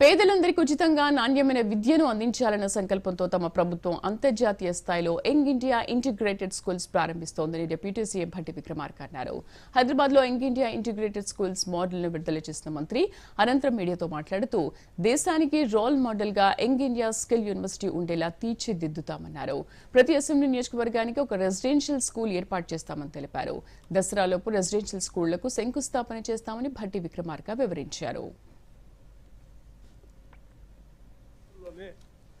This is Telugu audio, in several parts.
పేదలందరికీ ఉచితంగా నాణ్యమైన విద్యను అందించాలన్న సంకల్పంతో తమ ప్రభుత్వం అంతర్జాతీయ స్థాయిలో యంగ్ ఇండియా ఇంటిగ్రేటెడ్ స్కూల్స్ ప్రారంభిస్తోందని డిప్యూటీ సీఎం భట్టి విక్రమార్క అన్నారు. హైదరాబాద్లో యంగ్ ఇండియా ఇంటిగ్రేటెడ్ స్కూల్స్ మోడల్ను విడుదల చేసిన మంత్రి అనంతరం మీడియాతో మాట్లాడుతూ దేశానికి రోల్ మోడల్గా యంగ్ ఇండియా స్కిల్ యూనివర్సిటీ ఉండేలా తీర్చిదిద్దుతామన్నారు. ప్రతి అసెంబ్లీ నియోజకవర్గానికి ఒక రెసిడెన్షియల్ స్కూల్ ఏర్పాటు చేస్తామని తెలిపారు. దసరాలోపు రెసిడెన్షియల్ స్కూళ్ళకు శంకుస్థాపన చేస్తామని భట్టి విక్రమార్క వివరించారు. లోనే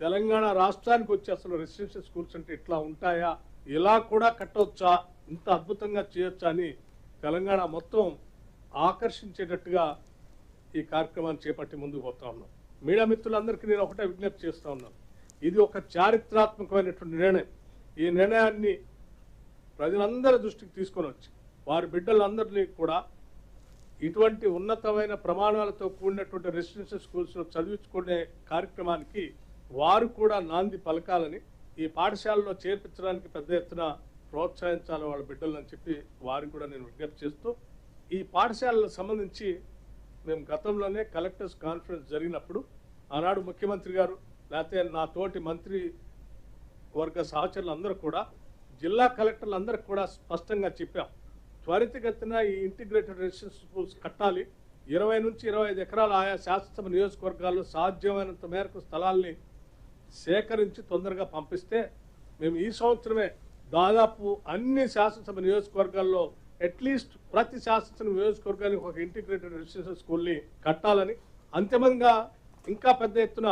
తెలంగాణ రాష్ట్రానికి వచ్చి అసలు రెసిడెన్షియల్ స్కూల్స్ అంటే ఇట్లా ఉంటాయా? ఇలా కూడా కట్టవచ్చా ఇంత అద్భుతంగా చేయొచ్చా అని తెలంగాణ మొత్తం ఆకర్షించేటట్టుగా ఈ కార్యక్రమాన్ని చేపట్టి ముందుకు పోతా ఉన్నాం. మీడియా మిత్రులందరికీ నేను ఒకటే విజ్ఞప్తి చేస్తా ఉన్నాను. ఇది ఒక చారిత్రాత్మకమైనటువంటి నిర్ణయం. ఈ నిర్ణయాన్ని ప్రజలందరి దృష్టికి తీసుకొని వచ్చి వారి బిడ్డలందరినీ కూడా ఇటువంటి ఉన్నతమైన ప్రమాణాలతో కూడినటువంటి రెసిడెన్షియల్ స్కూల్స్లో చదివించుకునే కార్యక్రమానికి వారు కూడా నాంది పలకాలని ఈ పాఠశాలలో చేర్పించడానికి పెద్ద ఎత్తున ప్రోత్సహించాలి వాళ్ళ బిడ్డలని చెప్పి వారిని కూడా నేను విజ్ఞప్తి చేస్తూ ఈ పాఠశాలకు సంబంధించి మేము గతంలోనే కలెక్టర్స్ కాన్ఫరెన్స్ జరిగినప్పుడు ఆనాడు ముఖ్యమంత్రి గారు లేకపోతే నా తోటి మంత్రి వర్గ సహచరులు అందరూ కూడా జిల్లా కలెక్టర్లందరికీ కూడా స్పష్టంగా చెప్పాం. త్వరితగతిన ఈ ఇంటిగ్రేటెడ్ రెసిడెన్స్ స్కూల్స్ కట్టాలి. ఇరవై నుంచి ఇరవై ఐదు ఎకరాల ఆయా శాసనసభ నియోజకవర్గాల్లో సాధ్యమైనంత మేరకు స్థలాల్ని సేకరించి తొందరగా పంపిస్తే మేము ఈ సంవత్సరమే దాదాపు అన్ని శాసనసభ నియోజకవర్గాల్లో అట్లీస్ట్ ప్రతి శాసనసభ నియోజకవర్గానికి ఒక ఇంటిగ్రేటెడ్ రెసిడెన్షియల్ స్కూల్ని కట్టాలని అంతిమంగా ఇంకా పెద్ద ఎత్తున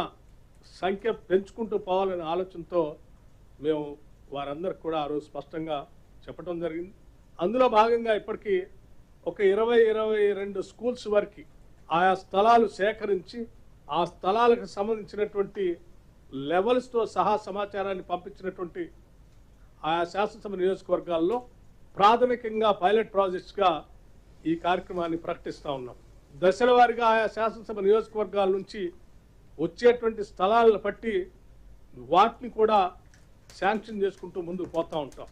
సంఖ్య పెంచుకుంటూ పోవాలనే ఆలోచనతో మేము వారందరికి కూడా ఆ రోజు స్పష్టంగా చెప్పడం జరిగింది. అందులో భాగంగా ఇప్పటికీ ఒక ఇరవై ఇరవై రెండు స్కూల్స్ వరకు ఆయా స్థలాలు సేకరించి ఆ స్థలాలకు సంబంధించినటువంటి లెవెల్స్తో సహా సమాచారాన్ని పంపించినటువంటి ఆయా శాసనసభ నియోజకవర్గాల్లో ప్రాథమికంగా పైలట్ ప్రాజెక్ట్స్గా ఈ కార్యక్రమాన్ని ప్రకటిస్తూ ఉన్నాం. దశల వారీగా ఆయా శాసనసభ నియోజకవర్గాల నుంచి వచ్చేటువంటి స్థలాలను బట్టి వాటిని కూడా శాంక్షన్ చేసుకుంటూ ముందుకు పోతూ ఉంటాం.